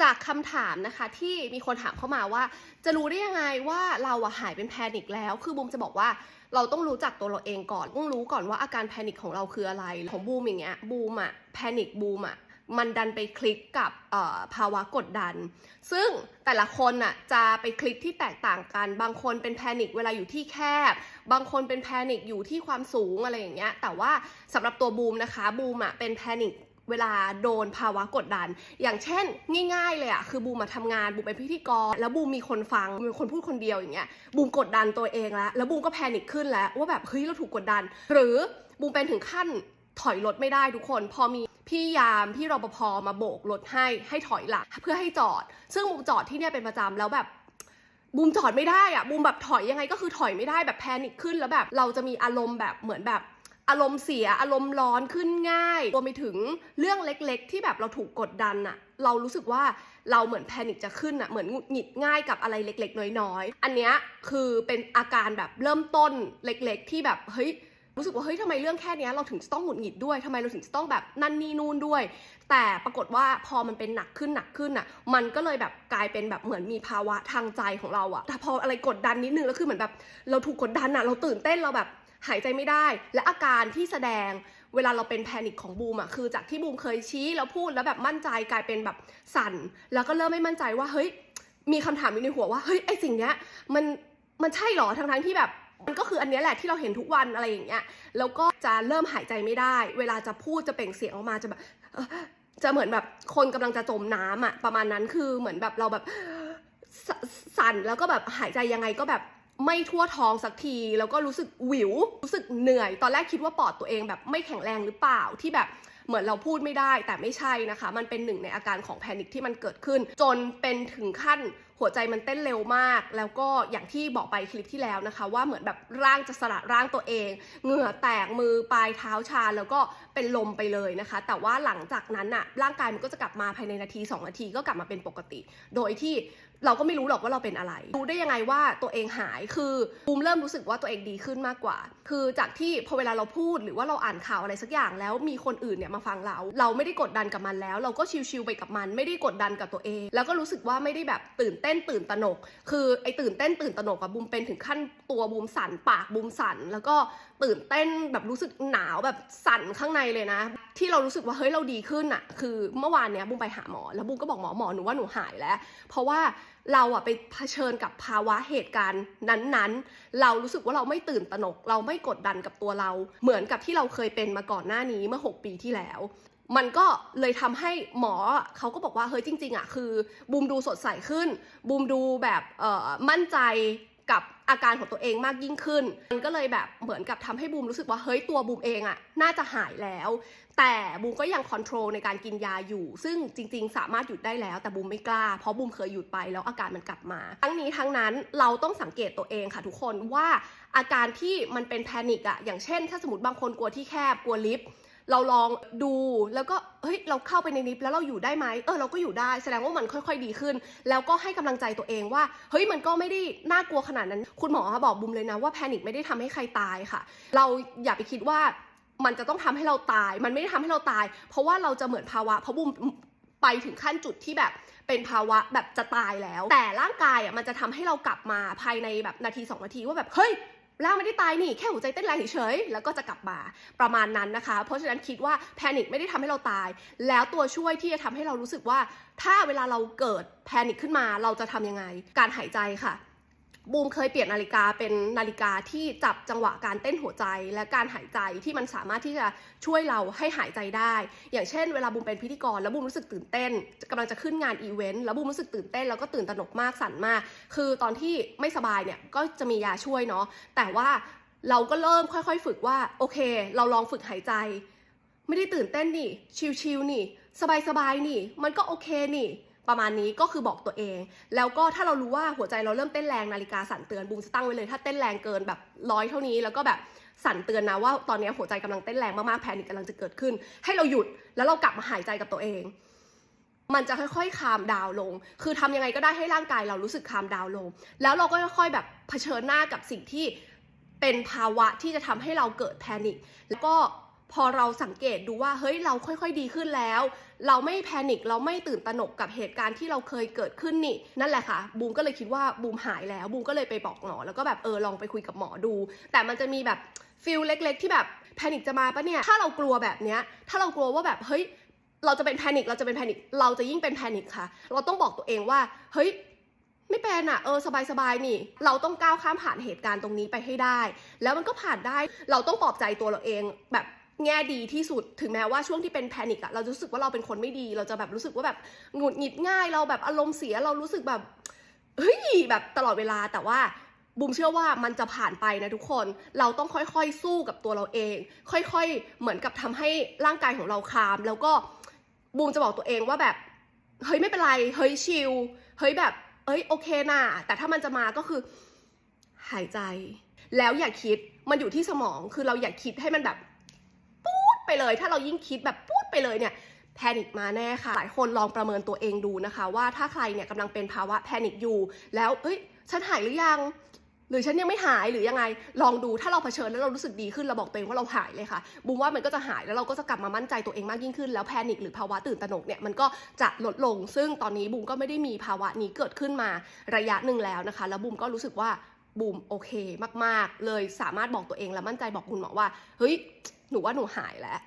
จากคำถามนะคะที่มีคนถามเข้ามาว่า จะรู้ได้ยังไงว่าเราอะหายเป็นแพนิคแล้ว คือบูมจะบอกว่าเราต้องรู้จักตัวเราเองก่อนต้องรู้ก่อนว่าอาการแพนิคของเราคืออะไร ของบูมอย่างเงี้ยบูมอะแพนิคบูมอะมันดันไปคลิกกับภาวะกดดัน ซึ่งแต่ละคนน่ะจะไปคลิกที่แตกต่างกัน บางคนเป็นแพนิคเวลาอยู่ที่แคบ บางคนเป็นแพนิคอยู่ที่ความสูงอะไรอย่างเงี้ย แต่ว่าสำหรับตัวบูมนะคะ บูมอะเป็นแพนิค เวลาโดนภาวะกดดัน อย่างเช่น ง่ายๆเลยอะคือบูมมาทำงานบูมเป็นพิธีกร แล้วบูมมีคนฟังมีคนพูดคนเดียวอย่างเงี้ยบูมกดดันตัวเองแล้วแล้วบูมก็แพนิคขึ้นแล้วว่าแบบเฮ้ยเราถูกกดดัน หรือบูมเป็นถึงขั้นถอยรถไม่ได้ทุกคน พอมีพี่ยามพี่รปภมาโบกรถให้ให้ถอยหลังเพื่อให้จอด ซึ่งบูมจอดที่เนี่ยเป็นประจำแล้วแบบบูมจอดไม่ได้อะบูมแบบถอยยังไงก็คือถอยไม่ได้แบบแพนิคขึ้นแล้วแบบเราจะมีอารมณ์แบบเหมือนแบบ อารมณ์เสียอารมณ์ร้อนขึ้นง่ายรวมไปถึงเรื่องเล็กๆ ที่แบบเราถูกกดดันอะเรารู้สึกว่าเราเหมือนแพนิคจะขึ้นอะเหมือนหงุดหงิดง่ายกับอะไรเล็กๆ น้อยๆ อันเนี้ยคือเป็นอาการแบบเริ่มต้นเล็กๆ ที่แบบเฮ้ยรู้สึกว่าเฮ้ยทำไมเรื่องแค่นี้เราถึงจะต้องหงุดหงิดด้วยทำไมเราถึงจะต้องแบบนั่นนี่นู่นด้วย แต่ปรากฏว่าพอมันเป็นหนักขึ้นหนักขึ้นอะ มันก็เลยแบบกลายเป็นแบบเหมือนมีภาวะทางใจของเราอะแต่พออะไรกดดันนิดนึงแล้วคือเหมือนแบบเราถูกกดดันอะเราตื่นเต้นเราแบบ หายใจไม่ได้ และอาการที่แสดงเวลาเราเป็นแพนิคของบูมอะคือจากที่บูมเคยชี้แล้วพูดแล้วแบบมั่นใจกลายเป็นแบบสั่น แล้วก็เริ่มไม่มั่นใจว่าเฮ้ยมีคำถามอยู่ในหัวว่าเฮ้ยไอสิ่งเนี้ยมันมันใช่หรอทั้งทั้งที่แบบมันก็คืออันนี้แหละที่เราเห็นทุกวันอะไรอย่างเงี้ยแล้วก็จะเริ่มหายใจไม่ได้ เวลาจะพูดจะเปล่งเสียงออกมาจะแบบจะเหมือนแบบคนกำลังจะจมน้ำอะประมาณนั้นคือเหมือนแบบเราแบบสสั่นแล้วก็แบบหายใจยังไงก็แบบ ไม่ทั่วท้องสักที แล้วก็รู้สึกหวิว รู้สึกเหนื่อย ตอนแรกคิดว่าปอดตัวเองแบบไม่แข็งแรงหรือเปล่าที่แบบเหมือนเราพูดไม่ได้แต่ไม่ใช่นะคะ มันเป็นหนึ่งในอาการของแพนิคที่มันเกิดขึ้น จนเป็นถึงขั้นหัวใจมันเต้นเร็วมาก แล้วก็อย่างที่บอกไปคลิปที่แล้วนะคะ ว่าเหมือนแบบร่างจะสละร่างตัวเอง เหงื่อแตกมือปลายเท้าชาแล้วก็เป็นลมไปเลยนะคะ แต่ว่าหลังจากนั้นอะร่างกายมันก็จะกลับมาภายในนาที 2 นาทีก็กลับมาเป็นปกติ โดยที่เราก็ไม่รู้หรอกว่าเราเป็นอะไร รู้ได้ยังไงว่าตัวเองหายคือบูมิเริ่มรู้สึกว่าตัวเองดีขึ้นมากกว่า คือจากที่พอเวลาเราพูดหรือว่าเราอ่านข่าวอะไรสักอย่างแล้วมีคนอื่นเนี่ยมาฟังเรา เราไม่ได้กดดันกับมันแล้ว เราก็ชิลๆไปกับมัน ไม่ได้กดดันกับตัวเอง แล้วก็รู้สึกว่าไม่ได้แบบตื่นเต้นตื่นตระหนก คือไอ้ตื่นเต้นตื่นตระหนกอะบูมเป็นถึงขั้นตัวบูมสั่นปากบูมสั่นแล้วก็ตื่นเต้นแบบรู้สึกหนาวแบบสั่นข้างในเลยนะ ที่เรารู้สึกว่าเฮ้ยเราดีขึ้นอะคือเมื่อวานเนี้ยบูมไปหาหมอ แล้วบูมก็บอกหมอหมอหนูว่าหนูหายแล้ว เพราะว่าเราอะไปเผชิญกับภาวะเหตุการณ์นั้นๆ เรารู้สึกว่าเราไม่ตื่นตระหนก เราไม่กดดันกับตัวเรา เหมือนกับที่เราเคยเป็นมาก่อนหน้านี้เมื่อ 6 ปีที่แล้ว มันก็เลยทำให้หมอเขาก็บอกว่าเฮ้ยจริง ๆอะคือบูมดูสดใสขึ้น บูมดูแบบมั่นใจกับอาการของตัวเองมากยิ่งขึ้น มันก็เลยแบบเหมือนกับทำให้บูมรู้สึกว่าเฮ้ยตัวบูมเองอะน่าจะหายแล้ว แต่บูมก็ยังคอนโทรลในการกินยาอยู่ ซึ่งจริง ๆ สามารถหยุดได้แล้ว แต่บูมไม่กล้า เพราะบูมเคยหยุดไปแล้วอาการมันกลับมา ทั้งนี้ทั้งนั้นเราต้องสังเกตตัวเองค่ะทุกคนว่าอาการที่มันเป็นแพนิคอะอย่างเช่น ถ้าสมมติบางคนกลัวที่แคบกลัวลิฟต์ เราลองดูแล้วก็เฮ้ยเราเข้าไปในลิฟแล้วเราอยู่ได้ไหมเออเราก็อยู่ได้แสดงว่ามันค่อย ๆ ดีขึ้น แล้วก็ให้กำลังใจตัวเองว่าเฮ้ยมันก็ไม่ได้น่ากลัวขนาดนั้น คุณหมอบอกบุมเลยนะว่าแพนิคไม่ได้ทำให้ใครตายค่ะ เราอย่าไปคิดว่ามันจะต้องทำให้เราตาย มันไม่ได้ทำให้เราตาย เพราะว่าเราจะเหมือนภาวะเพราะบุมไปถึงขั้นจุดที่แบบเป็นภาวะแบบจะตายแล้ว แต่ร่างกายอะมันจะทำให้เรากลับมาภายในแบบนาทีสองนาทีว่าแบบเฮ้ย ร่างไม่ได้ตายนี่แค่หัวใจเต้นแรงเฉยๆแล้วก็จะกลับมาประมาณนั้นนะคะ เพราะฉะนั้นคิดว่าแพนิคไม่ได้ทำให้เราตาย แล้วตัวช่วยที่จะทำให้เรารู้สึกว่า ถ้าเวลาเราเกิดแพนิคขึ้นมาเราจะทำยังไง การหายใจค่ะ บูมเคยเปลี่ยนนาฬิกาเป็นนาฬิกาที่จับจังหวะการเต้นหัวใจและการหายใจที่มันสามารถที่จะช่วยเราให้หายใจได้ อย่างเช่นเวลาบูมเป็นพิธีกร แล้วบูมรู้สึกตื่นเต้นกำลังจะขึ้นงานอีเวนต์แล้วบูมรู้สึกตื่นเต้นแล้วก็ตื่นตระหนกมากสั่นมาก คือตอนที่ไม่สบายเนี่ยก็จะมียาช่วยเนาะแต่ว่าเราก็เริ่มค่อยๆ ฝึกว่าโอเค เราลองฝึกหายใจ ไม่ได้ตื่นเต้นนี่ชิลๆนี่ สบายๆนี่ มันก็โอเคนี่ ประมาณนี้ก็คือบอกตัวเอง แล้วก็ถ้าเรารู้ว่าหัวใจเราเริ่มเต้นแรงนาฬิกาสั่นเตือนบูมจะตั้งไว้เลย ถ้าเต้นแรงเกินแบบร้อยเท่านี้ แล้วก็แบบสั่นเตือนนะว่าตอนนี้หัวใจกำลังเต้นแรงมากๆแพนิคกำลังจะเกิดขึ้น ให้เราหยุดแล้วเรากลับมาหายใจกับตัวเอง มันจะค่อยๆคามดาวลง คือทำยังไงก็ได้ให้ร่างกายเรารู้สึกคามดาวลง แล้วเราก็ค่อยๆแบบเผชิญหน้ากับสิ่งที่เป็นภาวะที่จะทำให้เราเกิดแพนิคแล้วก็ พอเราสังเกตดูว่าเฮ้ยเราค่อยๆดีขึ้นแล้ว เราไม่แพนิคเราไม่ตื่นตระหนกกับเหตุการณ์ที่เราเคยเกิดขึ้นนี่ นั่นแหละค่ะบูมก็เลยคิดว่าบูมหายแล้วบูมก็เลยไปบอกหมอแล้วก็แบบเออลองไปคุยกับหมอดู แต่มันจะมีแบบฟิลเล็ก ๆ ที่แบบแพนิคจะมาปะเนี่ยถ้าเรากลัวแบบเนี้ยถ้าเรากลัวว่าแบบเฮ้ยเราจะเป็นแพนิคเราจะเป็นแพนิคเราจะยิ่งเป็นแพนิคค่ะ เราต้องบอกตัวเองว่าเฮ้ยไม่เป็นอะเออสบายๆนี่ เราต้องก้าวข้ามผ่านเหตุการณ์ตรงนี้ไปให้ได้ แล้วมันก็ผ่านได้เราต้องปลอบใจตัวเราเองแบบ แง่ดีที่สุดถึงแม้ว่าช่วงที่เป็นแพนิคอะเราจะรู้สึกว่าเราเป็นคนไม่ดี เราจะแบบรู้สึกว่าแบบหงุดหงิดง่ายเราแบบอารมณ์เสียเรารู้สึกแบบเฮ้ยแบบตลอดเวลาแต่ว่าบูมเชื่อว่ามันจะผ่านไปนะทุกคน เราต้องค่อยๆสู้กับตัวเราเอง ค่อยๆ เหมือนกับทำให้ร่างกายของเราคาม แล้วก็บูมจะบอกตัวเองว่าแบบ เฮ้ยไม่เป็นไร เฮ้ยชิล เฮ้ยแบบ เอ้ยโอเคน่ะแต่ถ้ามันจะมาก็คือ หายใจ แล้วอย่าคิด มันอยู่ที่สมอง คือเราอย่าคิดให้มันแบบ เลย ถ้าเรายิ่งคิดแบบปูดไปเลยเนี่ยแพนิคมาแน่ค่ะ หลายคนลองประเมินตัวเองดูนะคะ ว่าถ้าใครเนี่ยกำลังเป็นภาวะแพนิคอยู่ แล้วเอ้ย ฉันหายหรือยัง หรือฉันยังไม่หายหรือยังไง ลองดูถ้าเราเผชิญแล้วเรารู้สึกดีขึ้นเราบอกตัวเองว่าเราหายเลยค่ะบูมว่ามันก็จะหายแล้วเราก็จะกลับมามั่นใจตัวเองมากยิ่งขึ้น แล้วแพนิคหรือภาวะตื่นตระหนกเนี่ยมันก็จะลดลง ซึ่งตอนนี้บูมก็ไม่ได้มีภาวะนี้เกิดขึ้นมาระยะหนึ่งแล้วนะคะ แล้วบูมก็รู้สึกว่า บูมโอเคมาก ๆ เลยสามารถบอกตัวเองและมั่นใจบอกคุณหมอว่า เฮ้ย หนูว่าหนูหายแล้ว